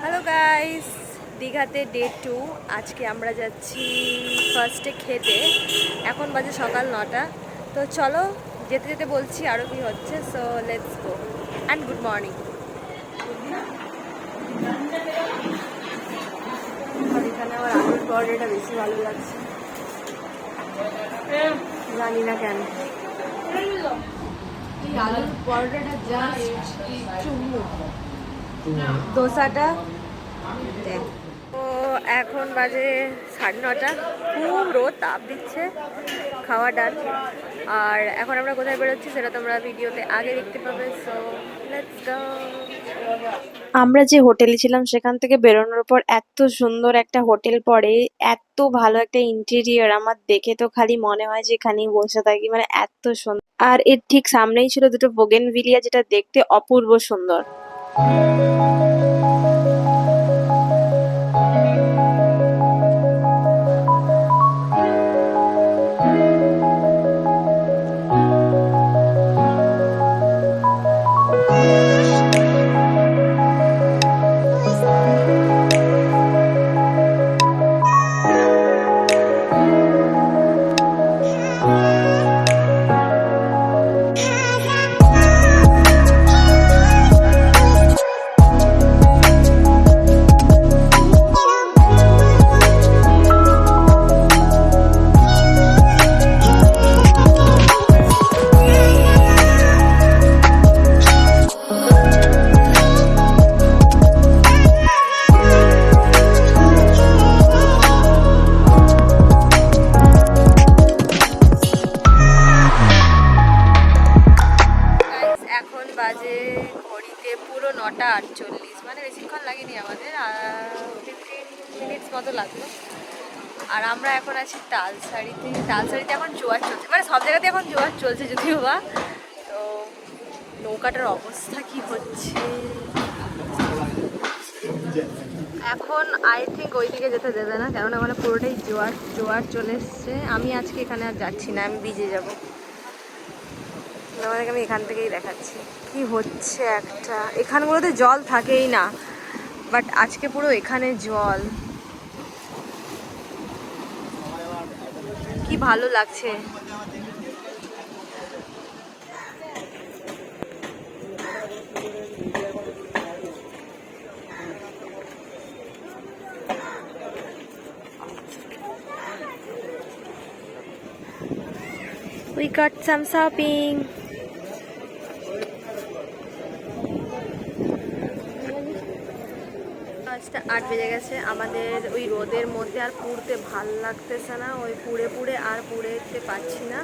Hello guys দীঘাতে day two আজকে আমরা যাচ্ছি ফার্স্টে খেতে। এখন বাজে সকাল নটা। তো চলো যেতে যেতে বলছি আরও কি হচ্ছে। So let's go and good morning এখানে আমার আলুর পরোটাটা বেশি ভালো লাগছে। জানি না কেন। আলুর পরোটাটা জাস্ট চুমু দোসাটা। তো এখন বাজে সাড়ে নটা। খুব রোদ, তাপ দিচ্ছে, খাওয়া ডান। আর এখন আমরা কোথায় বেরোচ্ছি সেটা তোমরা ভিডিওতে আগে দেখতে পাবে সো আমরা যে হোটেলে ছিলাম সেখান থেকে বেরোনোর পর এত সুন্দর একটা হোটেল পড়ে, এত ভালো একটা ইন্টেরিয়ার আমার দেখে তো খালি মনে হয় যে এখানেই বসে থাকি মানে এত সুন্দর আর এর ঠিক সামনেই ছিল দুটো বোগেনভিলিয়া যেটা দেখতে অপূর্ব সুন্দর। thank you লাগল। আর আমরা এখন আছি তালসারিতে। তালসারিতে এখন জোয়ার চলছে। মানে সব জায়গাতে এখন জোয়ার চলছে যদিও বা। তো নৌকাটার অবস্থা কি হচ্ছে? এখন আই থিঙ্ক ওই দিকে যেতে দেবে না। কেননা মানে পুরোটাই জোয়ার জোয়ার চলে এসছে। আমি আজকে এখানে আর যাচ্ছি না, আমি বিজে যাব। তোমাদেরকে আমি এখান থেকেই দেখাচ্ছি। কি হচ্ছে একটা? এখানগুলোতে জল থাকেই না। বাট আজকে পুরো এখানে জল। কি ভালো লাগছে We got some shopping. পাঁচটা আট বেজে গেছে। আমাদের ওই রোদের মধ্যে আর পুড়তে ভালো লাগতেছে না। ওই পুড়ে পুড়ে আর পুড়েতে পারছি না।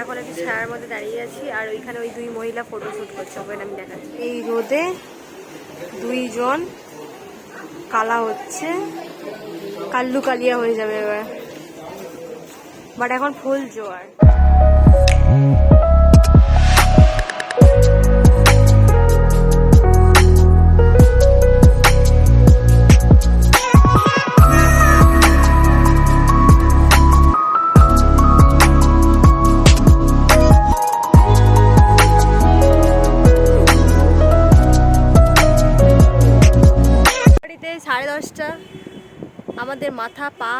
এখন একটু ছায়ার মধ্যে দাঁড়িয়ে আছি আর ওইখানে ওই দুই মহিলা ফটোশ্যুট করছে। ওখানে আমি দেখাচ্ছি। এই রোদে দুইজন কালা হচ্ছে। কাল্লু কালিয়া হয়ে যাবে এবার। বাট এখন ফুল জোয়ার। আমাদের মাথা পা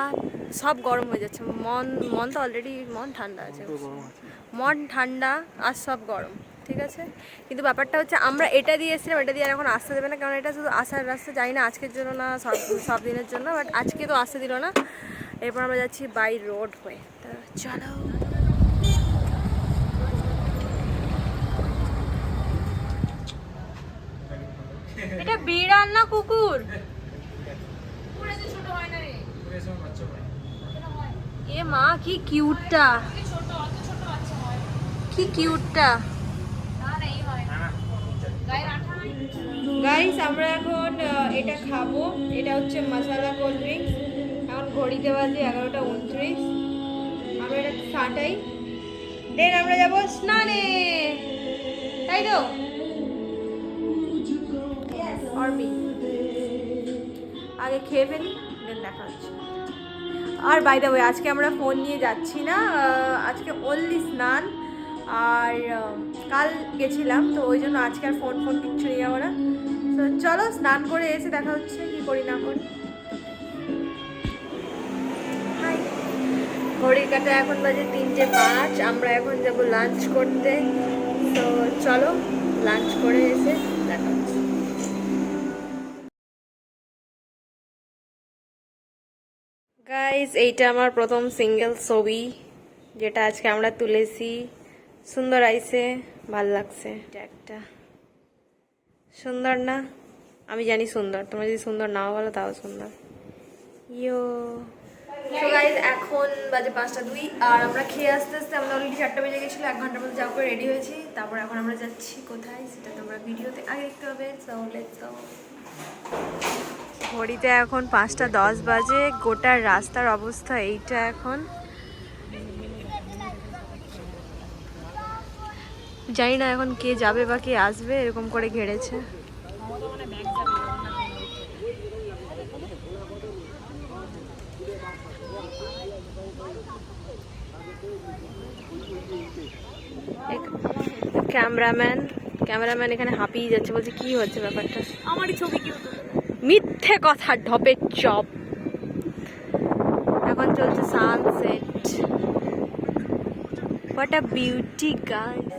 সব গরম হয়ে যাচ্ছে। মন মন তো অলরেডি মন ঠান্ডা আছে। মন ঠান্ডা আর সব গরম ঠিক আছে? কিন্তু ব্যাপারটা হচ্ছে আমরা এটা দিয়ে এসেছিলাম এটা দিয়ে আর এখন আসতে দেবে না কারণ এটা শুধু আসার রাস্তা যাই না আজকের জন্য না সব সব দিনের জন্য বাট আজকে তো আসতে দিল না। এরপর আমরা যাচ্ছি বাই রোড হয়ে তা চলো। এটা বিড়াল না কুকুর। এ মা, কি কিউটটা কি কিউটটা গাইস আমরা এখন এটা খাব। এটা হচ্ছে মশলা কোল্ড ড্রিঙ্কস এখন ঘড়িতে বাজে এগারোটা উনত্রিশ। আমরা এটা সাটাই দেন আমরা যাব স্নানে। তাই তো? আগে খেয়ে ফেলি। দেন দেখা হচ্ছে। আর বাই দ্য ওয়ে আজকে আমরা ফোন নিয়ে যাচ্ছি না আজকে অনলি স্নান, আর কাল গেছিলাম, তো ওই জন্য আজকে আর ফোন ফোন কিচ্ছু নিয়ে যাব না। তো চলো স্নান করে এসে দেখা হচ্ছে, কি করি না করি। ঘড়ির কাটা এখন বাজে তিনটে পাঁচ, আমরা এখন যাব লাঞ্চ করতে। তো চলো লাঞ্চ করে এসে এইটা আমার প্রথম সিঙ্গেল ছবি, যেটা আজকে আমরা তুলেছি। সুন্দর আইছে, ভালো লাগছে। একটা। সুন্দর না? আমি জানি সুন্দর। তোমরা যদি সুন্দর নাও বলো, তাও সুন্দর। ইয়ো। এখন বাজে পাঁচটা দুই, আর আমরা খেয়ে আসতে আসতে আমরা অলরেডি চারটা বেজে গেছিল, এক ঘণ্টার মধ্যে যাওয়া করে রেডি হয়েছি। তারপর এখন আমরা যাচ্ছি কোথায়, সেটা তোমরা ভিডিওতে আগে দেখতে হবে সো লেটস গো ঘড়িতে এখন পাঁচটা দশ বাজে। গোটার রাস্তার অবস্থা এইটা এখন। জানি না এখন কে যাবে বা কে আসবে, এরকম করে ঘেরেছে। ক্যামেরাম্যান ক্যামেরাম্যান এখানে হাঁপিয়ে যাচ্ছে, বলছে কি হচ্ছে ব্যাপারটা? আমারই ছবি কেউ মিথ্যে কথা ঢপের চপ। এখন চলছে sunset what a beauty guys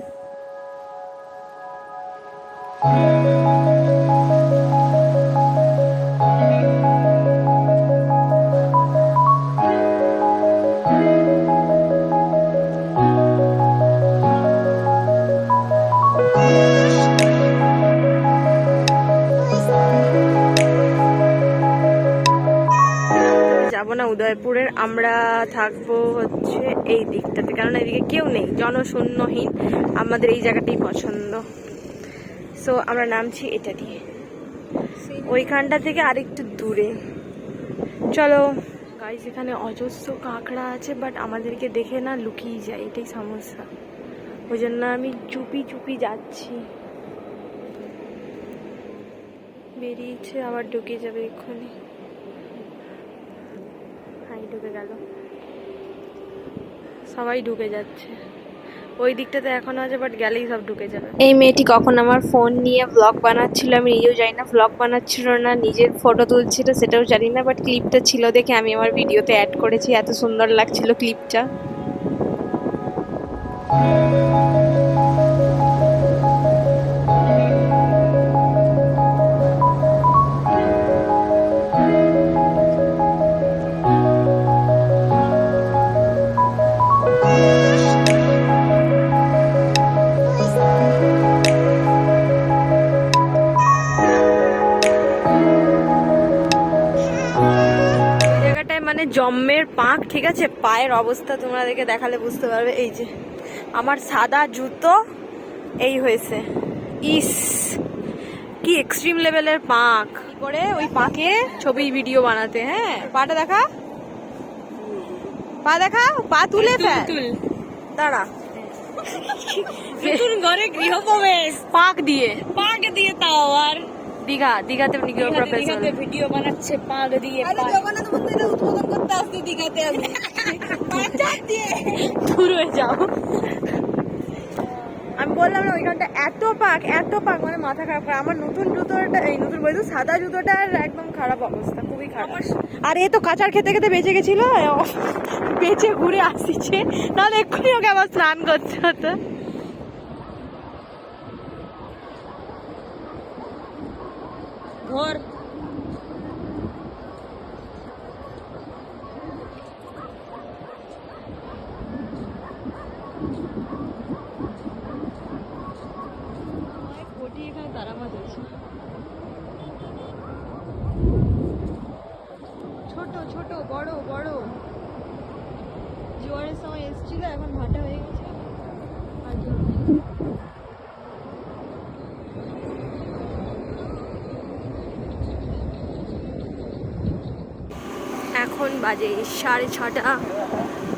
এদিকে কেউ নেই, জনশূন্যহীন। আমাদের এই জায়গাটাই পছন্দ। সো আমরা নামছি এটা দিয়ে। ওইখানটা থেকে আরেকটু দূরে। চলো। গাইস এখানে অজস্র কাঁকড়া আছে বাট আমাদেরকে দেখে না লুকিয়ে যায়, এটাই সমস্যা। ওই জন্য আমি চুপি চুপি যাচ্ছি। বেরিয়েছে, আবার ঢুকে যাবে এক্ষুনি। হাই, ঢুকে গেল। সবাই ঢুকে যাচ্ছে। ওই দিকটাতে এখনও আছে বাট গেলেই সব ঢুকে যাবে। এই মেয়েটি কখন আমার ফোন নিয়ে ব্লগ বানাচ্ছিল, আমি নিজেও জানি না ব্লগ বানাচ্ছিল না, নিজের ফটো তুলছিল, সেটাও জানি না বাট ক্লিপটা ছিল দেখে আমি আমার ভিডিওতে অ্যাড করেছি, এত সুন্দর লাগছিল ক্লিপটা মানে জম্মের পাঁক ঠিক আছে? পায়ের অবস্থা তোমাদেরকে দেখালে বুঝতে পারবে। এই যে আমার সাদা জুতো এই হয়েছে। ইস কি এক্সট্রিম লেভেলের পাঁক। করে ওই পাঁকে ছবি ভিডিও বানাতে হ্যাঁ? পাটা দেখা? পা দেখা? পা তুলে ফেল। দাঁড়া। নতুন ঘরে গৃহপ্রবেশ। পাক দিয়ে। পাক দিয়ে তাও আর দীঘা দীঘাতে দীঘাতে ভিডিও বানাচ্ছে পাক দিয়ে জগন্নাথ মন্দিরে উদ্বোধন করতে আসছি দীঘাতে আমি দিয়ে। দূর হয়ে যাও। আমি বললাম না ওইখানটা এত পাক এত পাক মানে মাথা খারাপ করে। আমার নতুন জুতোটা এই নতুন বলতো সাদা জুতোটার একদম খারাপ অবস্থা খুবই খারাপ। আর এ তো কাঁচার খেতে খেতে বেঁচে গেছিল বেঁচে ঘুরে আসছে। নাহলে এক্ষুনি ওকে আবার স্নান করতে হতো। ঘর। ছোট ছোট বড় বড়। জোয়ারের সময় এসেছিল এখন ভাটা হয়ে গেছে আর জল নেই। এখন বাজে সাড়ে ছটা,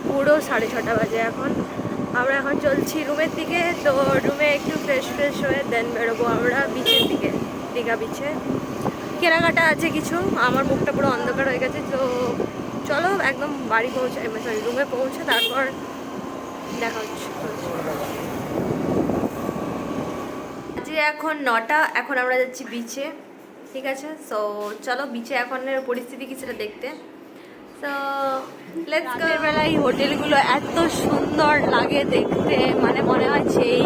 পুরো সাড়ে ছটা বাজে এখন। আমরা এখন চলছি রুমের দিকে, তো রুমে একটু ফ্রেশ ফ্রেশ হয়ে দেন বেরোবো আমরা বিচের দিকে, দীঘা বিচে কেনাকাটা আছে কিছু, আমার মুখটা পুরো অন্ধকার হয়ে গেছে, তো চলো একদম বাড়ি পৌঁছে সরি রুমে পৌঁছে তারপর দেখা হচ্ছে। এখন নটা, এখন আমরা যাচ্ছি বিচে ঠিক আছে? সো চলো বিচে এখনের পরিস্থিতি কি সেটা দেখতে। তো লেটস গো বেলায় হোটেলগুলো এত সুন্দর লাগে দেখতে। মানে মনে হয় সেই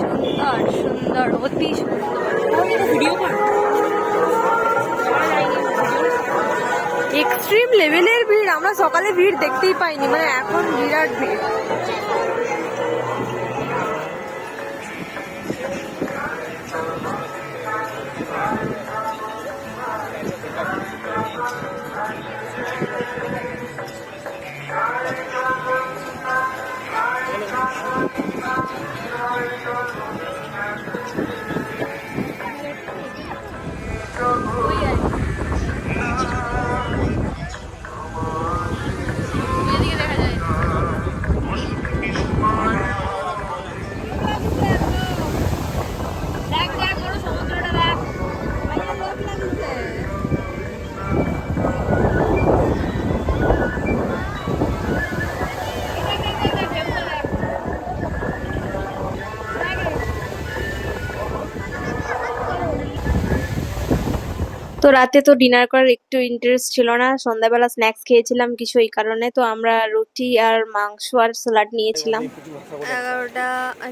সুন্দর সুন্দর অতি সুন্দর। ভিডিও এক্সট্রিম লেভেলের ভিড়। আমরা সকালে ভিড় দেখতেই পাইনি। মানে এখন বিরাট ভিড়। তো রাতে তো ডিনার করার একটু ইন্টারেস্ট ছিল না। সন্ধ্যাবেলা স্ন্যাক্স খেয়েছিলাম কিছু এই কারণে। তো আমরা রুটি আর মাংস আর স্যালাড নিয়েছিলাম। এগারোটা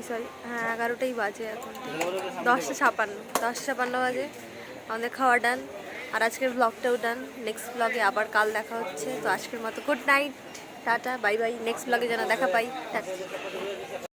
সরি হ্যাঁ এগারোটাই বাজে এখন। দশটা ছাপান্ন দশটা ছাপান্ন বাজে। আমাদের খাওয়া ডান আর আজকের ব্লগটাও ডান নেক্সট ব্লগে আবার কাল দেখা হচ্ছে। তো আজকের মতো good night tata bye bye next ব্লগে যেন দেখা পাই